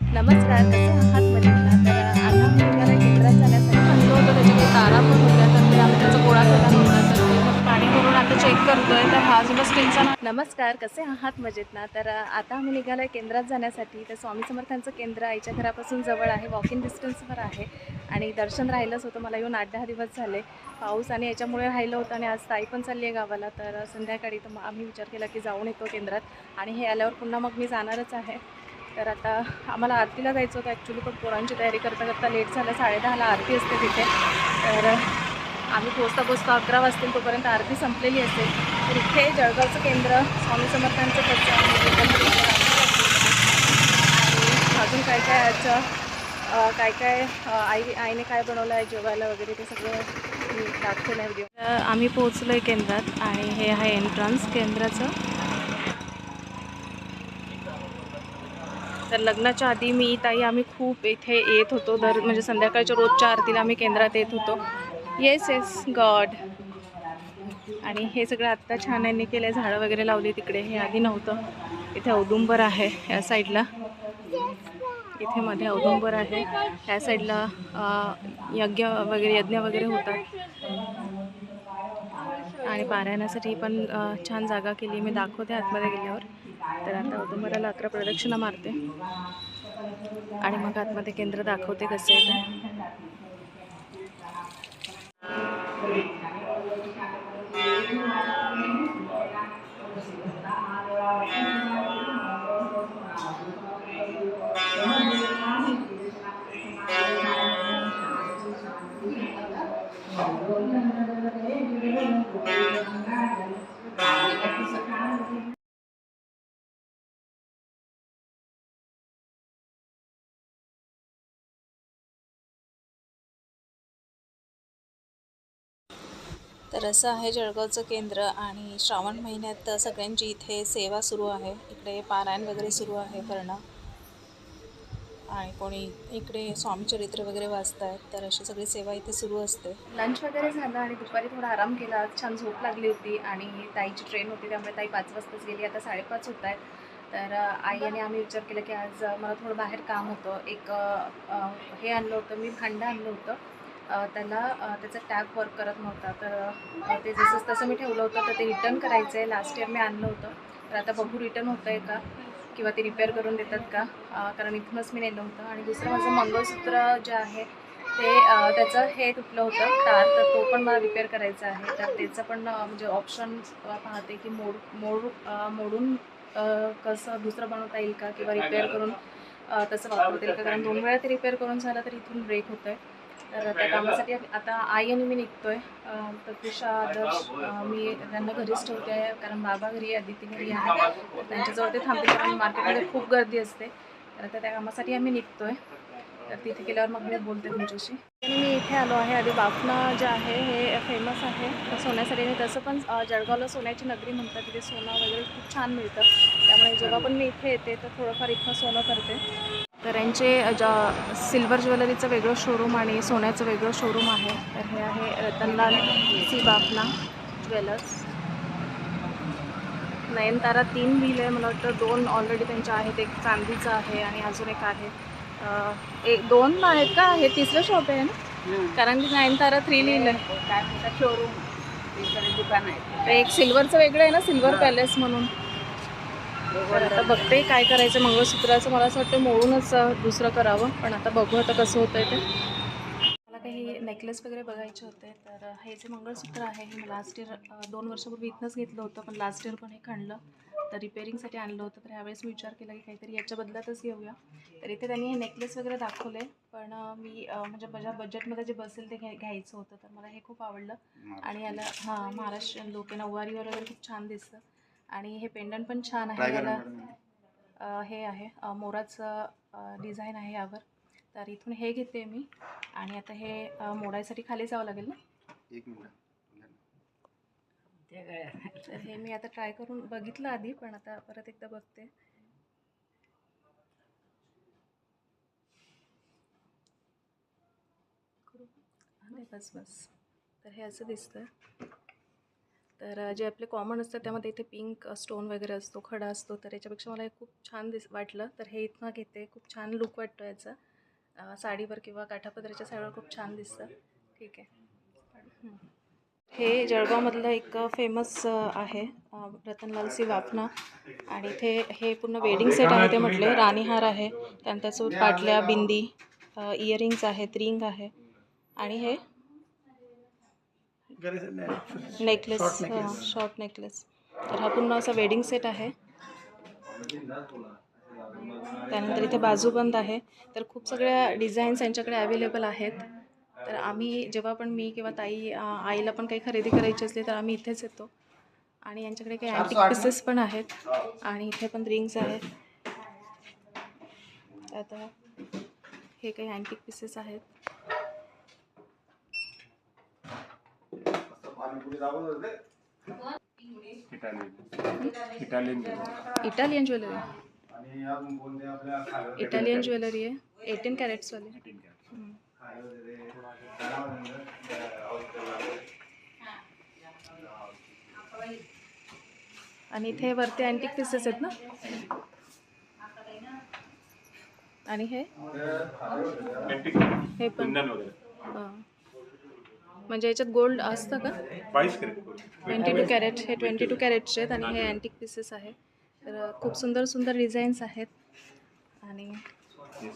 नमस्कार कसं आहात मजेतला तर आता मी केंद्रात जाण्यासाठी म्हणलो होतं त्याच्याकडे तारा पण होत्या तर ते आम्ही त्याचा गोळा केला नव्हता तर ते मग पाणी भरून आता चेक करतोय. तर हा जो स्टीलचा नमस्कार कसे आहात मजेत ना तर आता आम्ही निघालो केंद्रात जाण्यासाठी. तर स्वामी समर्थांचं केंद्र आईच्या घरापासून जवळ आहे. वॉकिंग डिस्टन्सवर आहे. आणि दर्शन राहिलंच होतं. मला येऊन आठ दहा दिवस झाले. पाऊस आणि याच्यामुळे राहिलं होतं आणि आज ताई पण चालली आहे गावाला. तर संध्याकाळी तर मग आम्ही विचार केला की जाऊन येतो केंद्रात. आणि हे आल्यावर पुन्हा मग मी जाणारच आहे. तर आता आम्हाला आरतीला जायचं होतं ॲक्च्युली पण पोरांची तयारी करता करता लेट झालं. साडेदहाला आरती असते तिथे. तर आम्ही पोचता पोचता अकरा वाजतील तोपर्यंत आरती संपलेली असेल तर इथे जळगावचं केंद्र स्वामी समर्थांचं कसं आणि अजून काय काय आजचं काय काय आई आईने काय बनवलं आहे जेवायला वगैरे ते सगळं मी दाखवलं आहे व्हिडिओ आम्ही पोचलो आहे केंद्रात आणि हे आहे एंट्रन्स केंद्राचं. तर लग्नाच्या आधी मी ताई आम्ही खूप इथे येत होतो. दर म्हणजे संध्याकाळच्या रोजच्या आरतीला आम्ही केंद्रात येत होतो. येस येस गॉड आणि हे सगळं आत्ता छान यांनी केलं झाडं वगैरे लावली तिकडे. हे आधी नव्हतं. इथे औदुंबर आहे या साईडला. इथे मध्ये औदुंबर आहे. या साईडला यज्ञ वगैरे यज्ञ वगैरे होतात. आणि पारायणासाठी पण छान जागा केली. मी दाखवते आतमध्ये गेल्यावर. तर आता औदुंबराला अकरा प्रदक्षिणा मारते. आणि मग आतमध्ये केंद्र दाखवते कसं तर असं आहे जळगावचं केंद्र आणि श्रावण महिन्यात सगळ्यांची इथे सेवा सुरू आहे. इकडे पारायण वगैरे सुरू आहे करणं आणि कोणी इकडे स्वामीचरित्र वगैरे वाचतायत तर अशी सगळी सेवा इथे सुरू असते. लंच वगैरे झालं आणि दुपारी थोडा आराम केला. आज छान झोप लागली होती आणि ताईची ट्रेन होती त्यामुळे ताई पाच वाजताच गेली. आता साडेपाच होत आहेत. तर आई आणि आम्ही विचार केला की आज मला थोडं बाहेर काम होतं. एक हे आणलं होतं मी भांडं आणलं होतं. त्याला त्याचा टॅप वर्क करत नव्हता. तर ते जसं तसं मी ठेवलं होतं. तर ते रिटर्न करायचं आहे लास्ट इयर मी आणलं होतं. तर आता बघू रिटर्न होतं आहे का? किंवा ते रिपेअर करून देतात का? कारण इथूनच मी नेलं होतं. आणि दुसरं माझं मंगळसूत्र जे आहे ते त्याचं हे तुटलं होतं. तार. तर तो पण मला रिपेअर करायचा आहे. तर त्याचं पण म्हणजे ऑप्शन पाहते की मोड मोड मोडून कसं दुसरं बनवता येईल का? किंवा रिपेअर करून तसं वापरता येईल का? कारण दोन वेळा ते रिपेअर करून झालं तर इथून ब्रेक होतं आहे तर त्या कामासाठी आता आई आणि मी निघतोय. प्रत्युषा आदर्श मी त्यांना घरीच ठेवते आहे कारण बाबा घरी आदिती घरी आहे. तर त्यांच्याजवळ ते थांबते कारण मार्केटमध्ये खूप गर्दी असते. तर आता त्या कामासाठी आम्ही निघतोय. तर तिथे गेल्यावर मग मी बोलते तुमच्याशी. आणि मी इथे आलो आहे आधी बाफना जे आहे हे फेमस आहे. तर सोन्यासाठी आणि तसं पण जळगावला सोन्याची नगरी म्हणतात तिथे सोनं वगैरे खूप छान मिळतं. त्यामुळे जेव्हा पण मी इथे येते तर थोडंफार इथं सोनं करते. तर यांचे ज सिल्वर ज्वेलरीचं वेगळं शोरूम आणि सोन्याचं वेगळं शोरूम आहे तर हे आहे रतनलाल सी बाफना ज्वेलर्स. नयनतारा तीन व्हील आहे मला वाटतं दोन ऑलरेडी त्यांच्या आहेत एक चांदीचं आहे आणि अजून एक आहे. एक दोन आहेत का? हे तिसरं शॉप आहे ना? कारण की नयनतारा थ्री लिहिलं आहे. काय म्हणतात? शोरूम दुकान आहे. तर एक सिल्वरचं वेगळं आहे ना सिल्वर पॅलेस म्हणून. तर आता बघते काय करायचं. मंगळसूत्राचं मला असं वाटतं मोडूनच अं, दुसरं करावं. पण आता बघू आता कसं होतं ते. मला काही नेकलेस वगैरे बघायचे होते. तर हे जे मंगळसूत्र आहे हे मी लास्ट इयर दोन वर्षापूर्वी इथनंच घेतलं होतं. पण लास्ट इयर पण हे खणलं. तर रिपेअरिंगसाठी आणलं होतं. तर ह्यावेळेस मी विचार केला की काहीतरी याच्या बदल्यातच घेऊया. तर इथे त्यांनी हे नेकलेस वगैरे दाखवले. पण मी म्हणजे माझ्या बजेटमध्ये जे बसेल ते घ्याय घ्यायचं होतं. तर मला हे खूप आवडलं. आणि याला हां महाराष्ट्रीयन लोक नऊवारीवर वगैरे खूप छान दिसतं. आणि हे पेंडंट पण छान आहे याला. अ, हे आहे. अ, मोराचं डिझाईन आहे यावर. तर इथून हे घेते मी. आणि आता हे अ, मोडायसाठी खाली जावं लागेल ना? एक मिनिट. ते काय तर हे मी आता ट्राय करून बघितलं आधी पण आता परत एकदा बघते? हा, बस बस. तर हे असं दिसतं तर जे आपले कॉमन असतात त्यामध्ये इथे पिंक स्टोन वगैरे असतो खडा असतो तर याच्यापेक्षा मला हे खूप छान दिस वाटलं. तर हे इथनं घेते. खूप छान लुक वाटतो याचा. साडीवर किंवा काठापदराच्या साडीवर खूप छान दिसतं. ठीक आहे. हे. जळगावमधलं एक फेमस आहे रतनलाल सी वाफना. आणि इथे हे पूर्ण वेडिंग सेट आहे ते म्हटले. राणीहार आहे. त्यानंतर त्यासोबत पाटल्या बिंदी इयरिंग्स आहेत रिंग आहे. आणि हे नेकलेस शॉर्ट नेकलेस तर हा पूर्ण असा वेडिंग सेट आहे. त्यानंतर इथे बाजूबंद आहे. तर खूप सगळ्या डिझाईन्स यांच्याकडे अवेलेबल आहेत. तर आम्ही जेव्हा पण मी किंवा ताई आईला पण काही खरेदी करायची असली तर आम्ही इथेच येतो. आणि यांच्याकडे काही अँटिक पीसेस पण आहेत. आणि इथे पण रिंग्स आहेत. आता हे काही अँटिक पीसेस आहेत. Italian. Italian. Jewellery. Italian jewellery. आहे. एटीन कॅरेट्सवाली आणि इथे वरती अँटिक पीसेस आहेत ना? आणि हे? हे पण. हां. म्हणजे याच्यात गोल्ड असतं का? ट्वेंटी टू कॅरेट हे ट्वेंटी टू कॅरेटचे आहेत आणि हे अँटिक पीसेस आहे तर खूप सुंदर सुंदर डिझाईन्स आहेत. आणि हे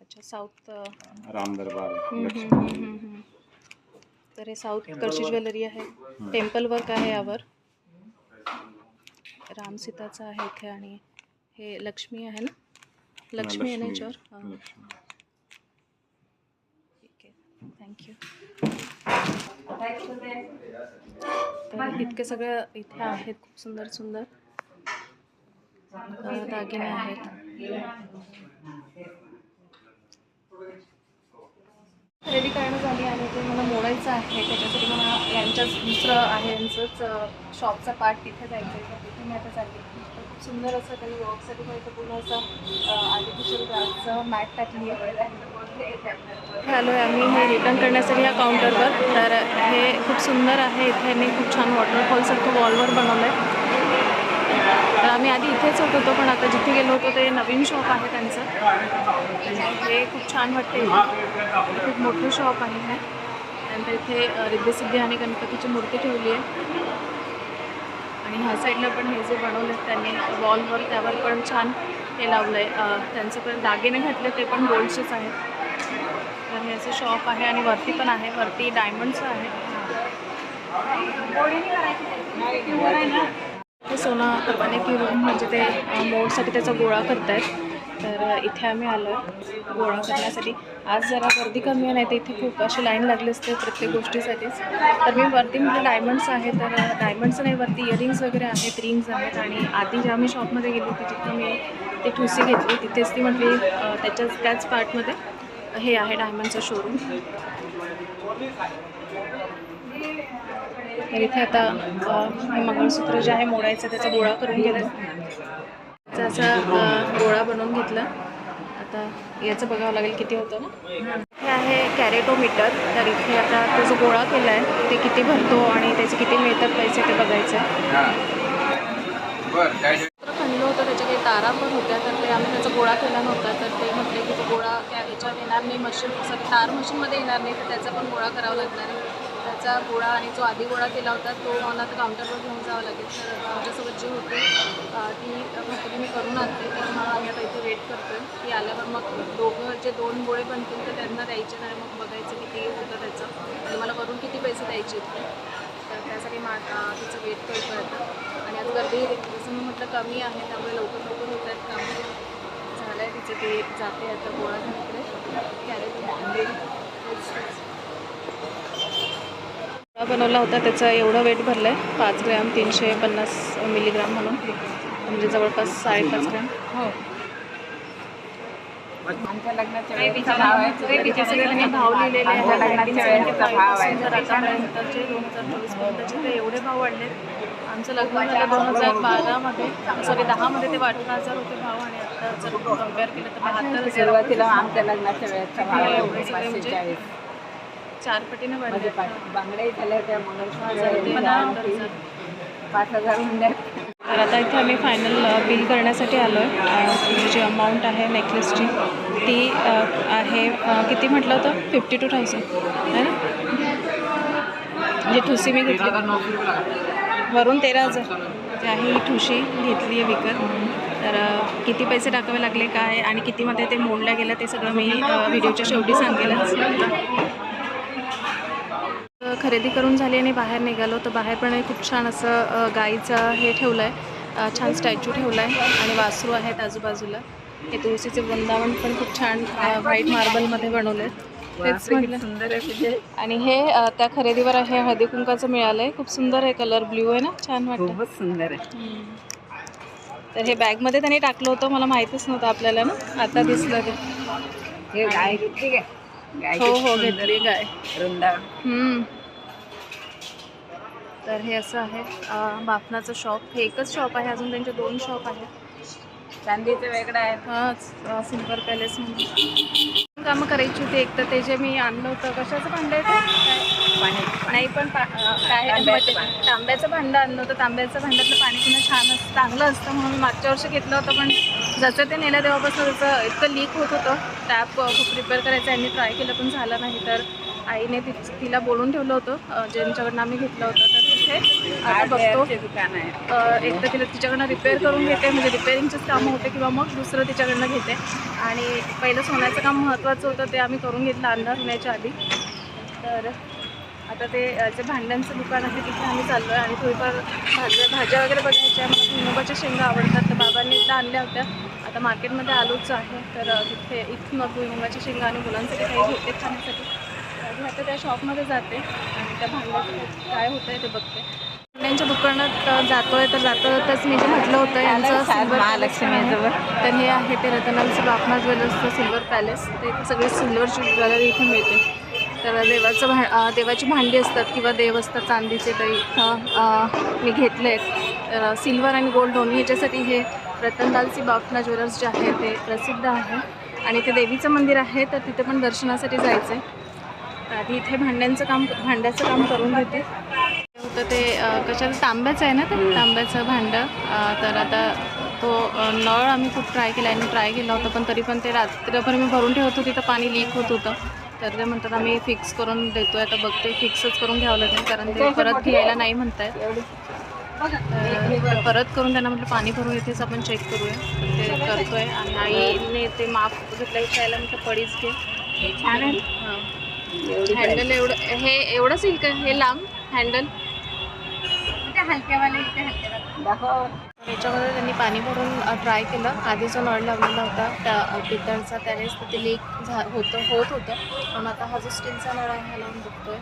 अच्छा साऊथ राम दरबार तर हे साऊथ कडची ज्वेलरी आहे. टेम्पल वर्क आहे यावर. राम सीताचं आहे इथे आणि हे लक्ष्मी आहे ना? लक्ष्मी आहे ना याच्यावर? हां. ठीक आहे. थँक्यू तर इतके सगळं इथे आहेत. खूप सुंदर सुंदर. दागिने आहेत. खरेदी करणं झाली आणि ते मला मोडायचं आहे. त्याच्यासाठी मला यांच्याच दुसरं आहे यांचंच शॉपचा पार्ट तिथे जायचं आहे तर तिथे मी आता चालली. खूप सुंदर असं त्यांनी वर्कसाठी पण इथं पूर्ण असं आर्टिफिशियल ग्रासचं मॅट टाकली आहे. आलो आहे आम्ही. हे रिटर्न करण्यासाठी या काउंटरवर तर हे खूप सुंदर आहे. इथे यांनी खूप छान वॉटरफॉलसारखं वॉलवर बनवलं आहे तर आम्ही आधी इथेच होत होतो पण आता जिथे गेलो होतो ते नवीन शॉप आहे त्यांचं. हे खूप छान वाटते खूप मोठं शॉप आहे हे. त्यानंतर इथे रिद्धसिद्धी आणि गणपतीची मूर्ती ठेवली आहे. आणि ह्या साईडला पण हे जे बनवलं त्यांनी वॉलवर त्यावर पण छान हे लावलं आहे त्यांचं पण दागिने घातले ते पण गोल्डचेच आहेत. तर हे असं शॉप आहे आणि वरती पण आहे. वरती डायमंडचं आहे. हे सोनं कपाने की रूम म्हणजे ते मोडसाठी त्याचा गोळा करतायत. तर इथे आम्ही आलो आहे गोळा करण्यासाठी. आज जरा गर्दी कमी आहे नाही तर इथे खूप अशी लाईन लागली असते प्रत्येक गोष्टीसाठीच. तर मी वरती म्हणजे डायमंड्स आहे तर डायमंड्स नाही वरती इयरिंग्स वगैरे आहेत रिंग्स आहेत. आणि आधी ज्या मी शॉपमध्ये गेली होती जिथं मी ते ठुसी घेतली तिथेच ती म्हटली त्याच्याच त्याच पार्टमध्ये हे आहे डायमंडचं शोरूम तर इथे आता मंगळसूत्र जे आहे मोडायचं त्याचा गोळा करून घेतो त्याचा असा गोळा बनवून घेतला. आता याचं बघावं लागेल किती होतं ना. हे आहे कॅरेटोमीटर. तर इथे आता तो जो गोळा केला आहे ते किती भरतो आणि त्याचे किती मिळतात पैसे ते बघायचं. आहे खणलं होतं त्याच्या काही तारा पण होत्या तर ते आम्ही त्याचा गोळा केला नव्हता. तर ते म्हटले की तो गोळा त्या येणार नाही मशीन सॉरी तार मशीनमध्ये येणार नाही तर त्याचा पण गोळा करावा लागणार आहे. त्याचा गोळा आणि जो आधी गोळा केला होता तो मला आता काउंटरवर घेऊन जावं लागेल. तर माझ्यासोबत जी होती ती भाकरी मी करून आणते तर मग आम्ही आता इथे वेट करतो आहे ती आल्यावर मग दोघं जे दोन गोळे बनतील तर त्यांना द्यायचे नाही मग बघायचं किती होतं त्याचं. आणि मला वरून किती पैसे द्यायचे इथे तर त्यासाठी मा तिचं वेट करतो आता. आणि आज गर्दी जसं मी म्हटलं कमी आहे. त्यामुळे लवकर लवकर होत आहेत काम. झालं आहे तिचं ते जाते आता गोळा घालते कॅरेट बनवला होता त्याचा एवढं वेट भरलं आहे पाच ग्रॅम तीनशे पन्नास मिलीग्राम म्हणून. म्हणजे जवळपास साडेपाच ग्रॅम. हो. आमच्या लग्नाच्या भाव लिहिलेले आतापर्यंतचे दोन हजार चोवीस पर्यंतचे ते एवढे भाव वाढले आमचं लग्न झालं दोन हजार बारामध्ये. सॉरी दहामध्ये ते अठरा हजार होते भाव आणि आता जर कंपेअर केलं तर बहात्तर सुरुवातीला आमच्या लग्नाच्या वेळेचा भाव एवढे म्हणजे चार पटीने म्हणजे वाढले झाल्या त्या. पाच हजार म्हणजे तर आता इथे आम्ही फायनल बिल करण्यासाठी आलो आहे जी अमाऊंट आहे नेकलेसची ती आहे किती म्हटलं होतं? फिफ्टी टू थाउजंड आहे ना? म्हणजे ठुसी मी घेतली. वरून तेरा हजार. ते आहे ही ठुशी घेतली आहे विकत. तर किती पैसे टाकावे लागले काय आणि कितीमध्ये ते मोडल्या गेलं ते सगळं मी व्हिडिओच्या शेवटी सांगेलच. खरेदी करून झाली आणि बाहेर निघालो तर बाहेर पण खूप छान असं गाईचं हे ठेवलं आहे छान स्टॅच्यू ठेवला आहे आणि वासरू आहेत आजूबाजूला. हे तुळशीचे वृंदावन पण खूप छान व्हाईट मार्बलमध्ये बनवले तेच सुंदर आहे आणि हे त्या खरेदीवर आहे हळदी कुंकाचं मिळालं आहे खूप सुंदर आहे कलर ब्ल्यू आहे ना छान वाटतं. खूपच सुंदर आहे. तर हे बॅगमध्ये त्यांनी टाकलं होतं मला माहितीच नव्हतं आपल्याला ना आता दिसलं ते. हे हो हो घेतली गाय. वृंदावन. हम्म. तर हे असं आहे. बाफनाचं शॉप हे एकच शॉप आहे. अजून त्यांचे दोन शॉप आहेत. चांदीचं वेगळं आहे हां सिल्वर पॅलेस म्हणून. कामं करायची होती एक तर ते जे मी आणलं होतं. कशाचं भांडं आहे ते? नाही पण काय तांब्याचं मटे- तांब्याचं भांडं आणलं होतं. तांब्याचं भांड्यातलं पाणी पिणं छान असतं चांगलं असतं म्हणून मी मागच्या वर्षी घेतलं होतं. पण जसं ते नेलं तेव्हापासून त्याचं इतकं लीक होत होतं. टॅप खूप रिपेअर करायचं यांनी ट्राय केलं पण झालं नाही. तर आईने ति तिला बोलून ठेवलं होतं. ज्यांच्याकडनं आम्ही घेतलं होतं. तर तिथे आता बघतो. दुकान आहे एक तर तिला तिच्याकडनं रिपेअर करून घेते. म्हणजे रिपेअरिंगचेच कामं होते किंवा मग दुसरं तिच्याकडनं घेते. आणि पहिलं सोन्याचं काम महत्त्वाचं होतं ते आम्ही करून घेतलं अंधार होण्याच्या आधी. तर आता ते जे भांड्यांचं दुकान आहे तिथे आम्ही चाललो आहे आणि थोडीफार भाज्या भाज्या वगैरे बघायच्या मला भुईमुगाच्या शेंगा आवडतात. तर बाबांनी एकदा आणल्या होत्या. आता मार्केटमध्ये आलोच आहे. तर तिथे इथून मग भुईमुगाच्या शेंगा आणि मुलांसाठी काही घेते खाण्यासाठी. आधी आता त्या शॉपमध्ये जाते आणि त्या भांड्याचं काय होतं आहे ते बघते. भांड्यांच्या दुकानात अ, जातोय तर जातातच. मी जे म्हटलं होतं यांचं सिल्वर महालक्ष्मीजवळ. तर हे आहे ते रतनालचं बापना ज्वेलर्सचं सिल्वर पॅलेस इथे सगळी सिल्वरची ज्वेलरी इथे मिळते. तर देवाचं भा देवाची भांडी असतात किंवा देव असतात चांदीचे तर इथं मी घेतले आहेत तर सिल्वर आणि गोल्ड दोन्ही ह्याच्यासाठी हे रतनलालची बापना ज्वेलर्स जे आहे ते प्रसिद्ध आहे. आणि ते देवीचं मंदिर आहे तर तिथे पण दर्शनासाठी जायचं आहे आधी इथे भांड्यांचं काम भांड्याचं काम करून घेते. होतं ते अ, कशाचं? तांब्याचं आहे ना ते? तांब्याचं भांडं. तर आता तो नळ आम्ही खूप ट्राय केला आणि ट्राय केला होता पण तरी पण ते रात्रभर मी भरून ठेवत होती तर पाणी लीक होत होतं. तर ते म्हणतात आम्ही फिक्स करून देतो आहे आता बघते फिक्सच करून घ्यावं लागेल कारण ते परत घ्यायला नाही म्हणतायत. तर परत करून त्यांना म्हटलं पाणी भरून इथेच आपण चेक करूया. ते करतोय. आणि आईने ते माप घेतलं विचारायला म्हटलं पडीच घे. छान आहे. हां. हँडल एवढं हे एवढं येईल का? हे लांब हँडल? हलक्यावाले इथे याच्यामध्ये त्यांनी पाणी भरून ट्राय केलं. आधी जो नळ लावलेला होता त्या पितळचा त्यावेळेस ते लीक झा होतं होत होतं. पण आता हा जो स्टीलचा नळ आहे हा लावून बघतोय.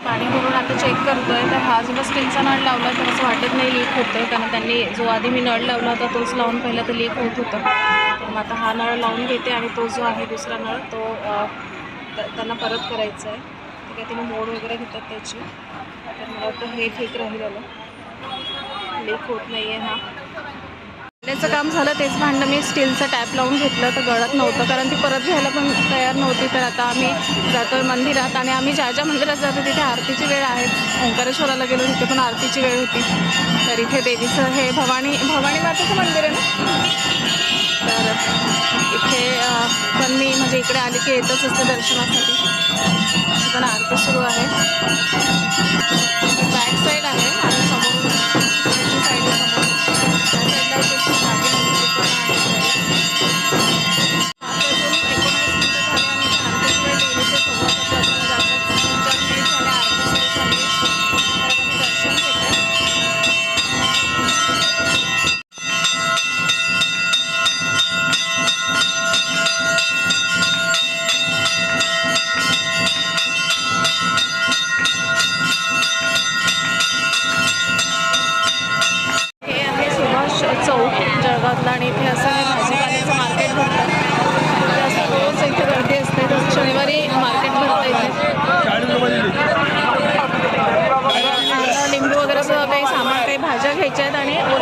पाणी भरून आता चेक करतोय. तर हा जो स्टीलचा नळ लावला तर असं वाटत नाही लीक होतं कारण त्यांनी जो आधी मी नळ लावला होता तोच लावून पहिला तर लीक होत होतं. मग आता हा नळ लावून घेते आणि तो जो आहे दुसरा नळ तो त्यांना परत करायचा आहे. तर काय तिने मोड वगैरे घेतात त्याची. तर मला वाटतं हे ठीक राहील आलं. लीक होत नाही आहे हा. भांड्याचं काम झालं तेच भांडं मी स्टीलचं टॅप लावून घेतलं तर गळत नव्हतं. कारण ती परत घ्यायला पण तयार नव्हती. तर आता आम्ही जातो मंदिरात आणि आम्ही ज्या ज्या मंदिरात जातो तिथे आरतीची वेळ आहे. ओंकारेश्वराला गेलो तिथे पण आरतीची वेळ होती. तर इथे देवीचं हे भवानी भवानी मातेचं मंदिर आहे ना? तर इथे पण मी म्हणजे इकडे आले की येतच असते दर्शनासाठी. पण आरती सुरू आहे. बॅक साईड आहे आणि समोर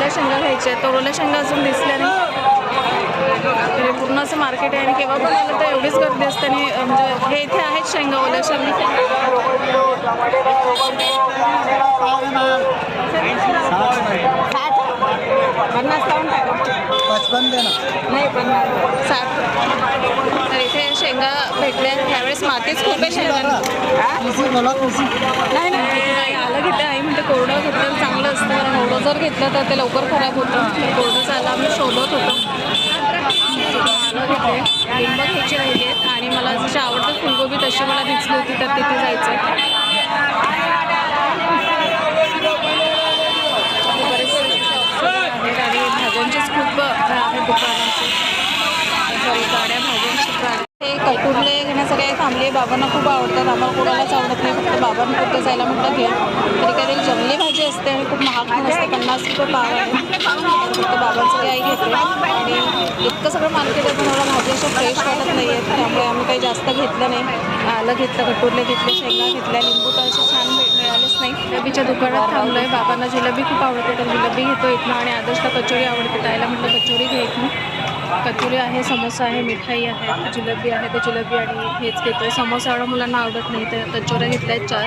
ओल्या शेंगा घ्यायच्या आहेत तर ओल्या शेंगा अजून दिसल्या नाही. तर पूर्ण असं मार्केट आहे आणि केव्हा पण आलं तर एवढीच गर्दी असते आणि म्हणजे हे इथे आहेत शेंगा ओल्या शेंगा पन्नास काऊन टाका पचपन दे ना. नाही पन्नास. साठ. तर इथे शेंगा भेटल्या त्यावेळेस मातीच खूप आहे शेंगा कृषी नाही नाही. आलं घेतलं. आई म्हणते कोरडं घेतलं चांगलं असतं. ओढं जर घेतलं तर ते लवकर खराब होतं. कोरडं आलं आम्ही शोधत होतो. लिंब घ्यायची राहिली आहेत आणि मला जशी आवडतं फुलगोबी तशी मला दिसली होती तर तिथे जायचं आहे बरेचसे shops आहेत आणि भाज्यांचेच खूप आहे दुकानांची सॉरी गाड्या भाज्यांची गाड्या घेण्यासाठी थांबले बाबांना खूप आवडतात. आम्हाला कोणालाच आवडत नाही. फक्त बाबांना कुठे जायला म्हटलं घ्या तरी काहीतरी जंगली भाजी असते आणि खूप महाग पण असते. पन्नास रुपये पाव आहे. तर फक्त बाबांचं काही आई घेते. आणि इतकं सगळं मार्केट आहे पण मला भाजी अशा फ्रेश वाटत नाही आहेत. त्यामुळे आम्ही काही जास्त घेतलं नाही. आलं घेतलं कटुरले घेतले शेंगा घेतल्या लिंबू तर असे छान नाही. जिलेबीच्या दुकानात थांबलोय. बाबांना जिलेबी खूप आवडते. तर जिलेबी घेतो इथनं आणि आदर्शला कचोरी आवडते ताईला म्हटलं कचोरी घ्या इथून. कचोरी आहे समोसा आहे मिठाई आहे जिलेबी आहे तर जिलेबी आणि हेच घेतोय. समोसा एवढं मुलांना आवडत नाही. तर कचोऱ्या घेतल्या आहेत चार.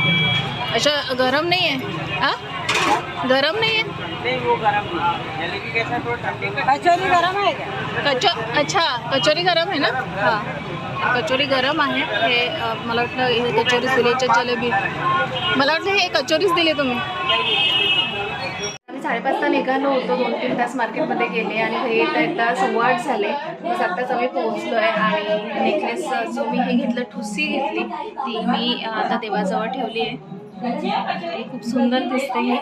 अशा गरम नाही आहे हां गरम. नाही आहे कचोरी गरम आहे का? कचो अच्छा कचोरी गरम आहे ना? हां. कचोरी गरम आहे. हे मला वाटलं हे कचोरी सुलेच्या जलेबी. मला वाटलं हे कचोरीच दिली तुम्ही. आम्ही साडेपाचला निघालो होतो दोन तीन तास मार्केटमध्ये गेले आणि घरी येता येता सव्वा आठ झाले. मग आत्ताच आम्ही पोहोचलो आहे आणि नेकलेस जो मी हे घेतलं ठुसी घेतली ती मी आता देवाजवळ ठेवली आहे. खूप सुंदर दिसते हे.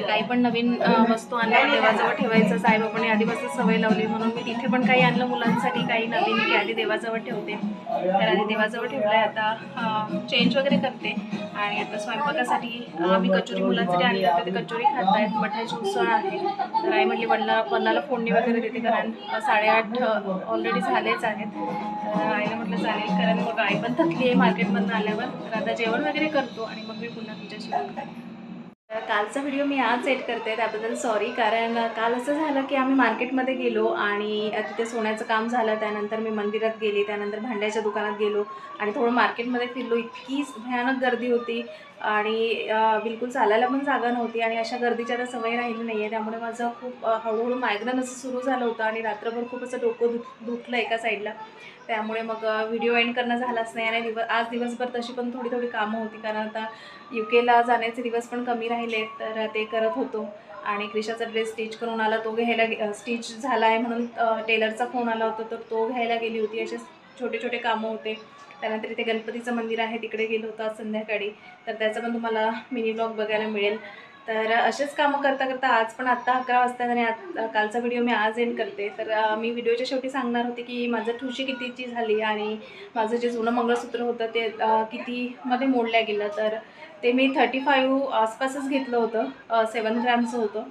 काही पण नवीन वस्तू आणल्या देवाजवळ ठेवायचं साईबाबांनी आधीपासून सवय लावली म्हणून मी तिथे पण काही आणलं मुलांसाठी काही नवीन की आधी देवाजवळ ठेवते. तर आधी देवाजवळ ठेवलं आहे आता चेंज वगैरे करते. आणि आता स्वयंपाकासाठी मी कचोरी मुलांसाठी आणली होती ते कचोरी खात आहेत मठाची उसळ आहे. तर आई म्हटली वडला वडिलाला फोडणी वगैरे देते कारण साडेआठ ऑलरेडी झालेच आहेत. तर म्हटलं चालेल कारण मग आई पण थकली आहे मार्केटमधून आल्यावर. तर आता जेवण वगैरे करतो आणि मग मी पुन्हा तुमच्याशी तर कालचा व्हिडिओ मी आज एड करते त्याबद्दल सॉरी कारण काल असं झालं की आम्ही मार्केटमध्ये गेलो आणि तिथे सोन्याचं काम झालं त्यानंतर मी मंदिरात गेली त्यानंतर भांड्याच्या दुकानात गेलो आणि थोडं मार्केटमध्ये फिरलो. इतकी भयानक गर्दी होती. आणि बिलकुल चालायला पण जागा नव्हती आणि अशा गर्दीच्या आता सवय राहिली नाही आहे त्यामुळे माझं खूप हळूहळू मायग्रेन असं सुरू झालं होतं आणि रात्रभर खूप असं डोकं दुख दुखलं एका साईडला. त्यामुळे मग व्हिडिओ एंड करणं झालाच नाही आणि दिवस आज दिवसभर तशी पण थोडी थोडी कामं होती. कारण आता यू केला जाण्याचे दिवस पण कमी राहिले तर ते करत होतो. आणि क्रिशाचा ड्रेस स्टिच करून आला तो घ्यायला स्टिच झाला आहे म्हणून टेलरचा फोन आला होता तर तो घ्यायला गेली होती असेच छोटे छोटे कामं होते. त्यानंतर इथे गणपतीचं मंदिर आहे तिकडे गेलो होतो आज संध्याकाळी. तर त्याचा पण तुम्हाला मिनी ब्लॉग बघायला मिळेल. तर असेच कामं करता करता आज पण आत्ता अकरा वाजता आणि आज कालचा व्हिडिओ मी आज एंड करते. तर मी व्हिडिओच्या शेवटी सांगणार होते की माझं ठुशी कितीची झाली आणि माझं जे जुनं मंगळसूत्र होतं ते कितीमध्ये मोडल्या गेलं. तर ते मी थर्टी फाईव्ह आसपासच घेतलं होतं. सेवन ग्रॅमचं होतं.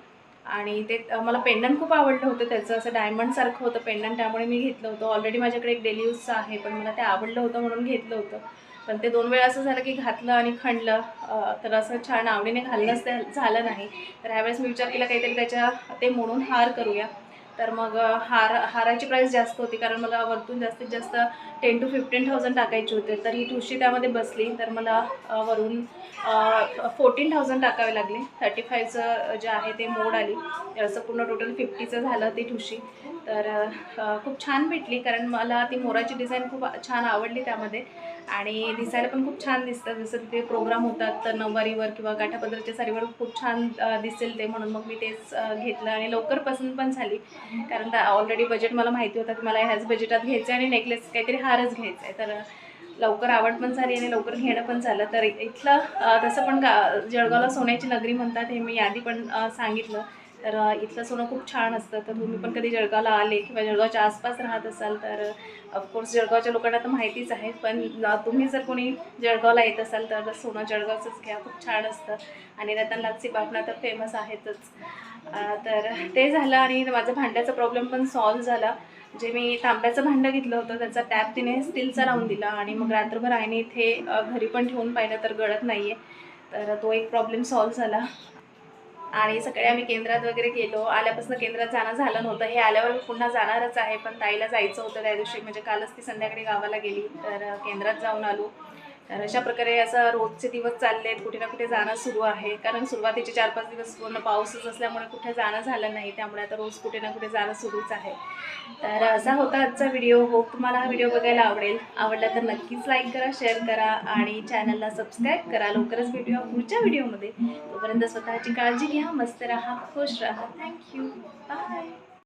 आणि ते मला पेंडंट खूप आवडलं होतं त्याचं असं डायमंडसारखं होतं पेंडंट त्यामुळे मी घेतलं होतं. ऑलरेडी माझ्याकडे एक डेली यूजचं आहे पण मला ते आवडलं होतं म्हणून घेतलं होतं. पण ते दोन वेळा असं झालं की घातलं आणि खणलं. तर असं छान आवडीने घालणंच ते झालं नाही. तर ह्यावेळेस मी विचार केला काहीतरी त्याच्या ते मोडून हार करूया. तर मग हार हाराची प्राईस जास्त होती कारण मला वरतून जास्तीत जास्त टेन टू फिफ्टीन थाउजंड टाकायचे होते. तर ही ठुशी त्यामध्ये बसली. तर मला वरून फोर्टीन थाउजंड टाकावे लागले. थर्टी फायचं जे आहे ते मोड आली. असं पूर्ण टोटल फिफ्टीचं झालं ती ठुशी तर खूप छान भेटली कारण मला ती मोराची डिझाईन खूप छान आवडली त्यामध्ये. आणि दिसायला पण खूप छान दिसतं. जसं तिथे प्रोग्राम होतात तर नऊवारीवर किंवा गाठापदराच्या साडीवर खूप छान दिसेल ते म्हणून मग मी तेच घेतलं आणि लवकर पसंत पण झाली. कारण ऑलरेडी बजेट मला माहिती होतं की मला ह्याच बजेटात घ्यायचं आहे आणि नेकलेस काहीतरी हारच घ्यायचा आहे तर लवकर आवड पण झाली आणि लवकर घेणं पण झालं. तर इथलं तसं पण गा जळगावला सोन्याची नगरी म्हणतात हे मी आधी पण सांगितलं. तर इथलं सोनं खूप छान असतं. तर तुम्ही पण कधी जळगावला आले किंवा जळगावच्या आसपास राहत असाल तर ऑफकोर्स जळगावच्या लोकांना तर माहितीच आहे. पण तुम्ही जर कोणी जळगावला येत असाल तर सोनं जळगावचंच घ्या. खूप छान असतं. आणि रतनलालची बापणा तर फेमस आहेतच. तर ते झालं आणि माझं भांड्याचा प्रॉब्लेम पण सॉल्व्ह झाला. जे मी तांब्याचं भांडं घेतलं होतं त्याचा टॅप तिने स्टीलचा लावून दिला. आणि मग रात्रभर आईने इथे घरी पण ठेवून पाहिलं तर गळत नाही आहे तर तो एक प्रॉब्लेम सॉल्व्ह झाला. आणि सकाळी आम्ही केंद्रात वगैरे गेलो. आल्यापासून केंद्रात जाणं झालं नव्हतं. हे आल्यावर मी पुन्हा जाणारच आहे. पण ताईला जायचं होतं त्या दिवशी. म्हणजे कालच ती संध्याकाळी गावाला गेली. तर केंद्रात जाऊन आलो. तर अशा प्रकारे असं रोजचे दिवस चालले आहेत कुठे ना कुठे जाणं सुरू आहे. कारण सुरुवातीचे चार पाच दिवस पूर्ण पाऊसच असल्यामुळे कुठे जाणं झालं नाही त्यामुळे आता रोज कुठे ना कुठे जाणं सुरूच आहे. तर असा होता आजचा व्हिडिओ. होप तुम्हाला हा व्हिडिओ बघायला आवडेल. आवडला तर नक्कीच लाईक करा शेअर करा आणि चॅनलला सबस्क्राईब करा. लवकरच भेटूया पुढच्या व्हिडिओमध्ये. तोपर्यंत स्वतःची काळजी घ्या मस्त राहा खुश राहा. Thank you bye.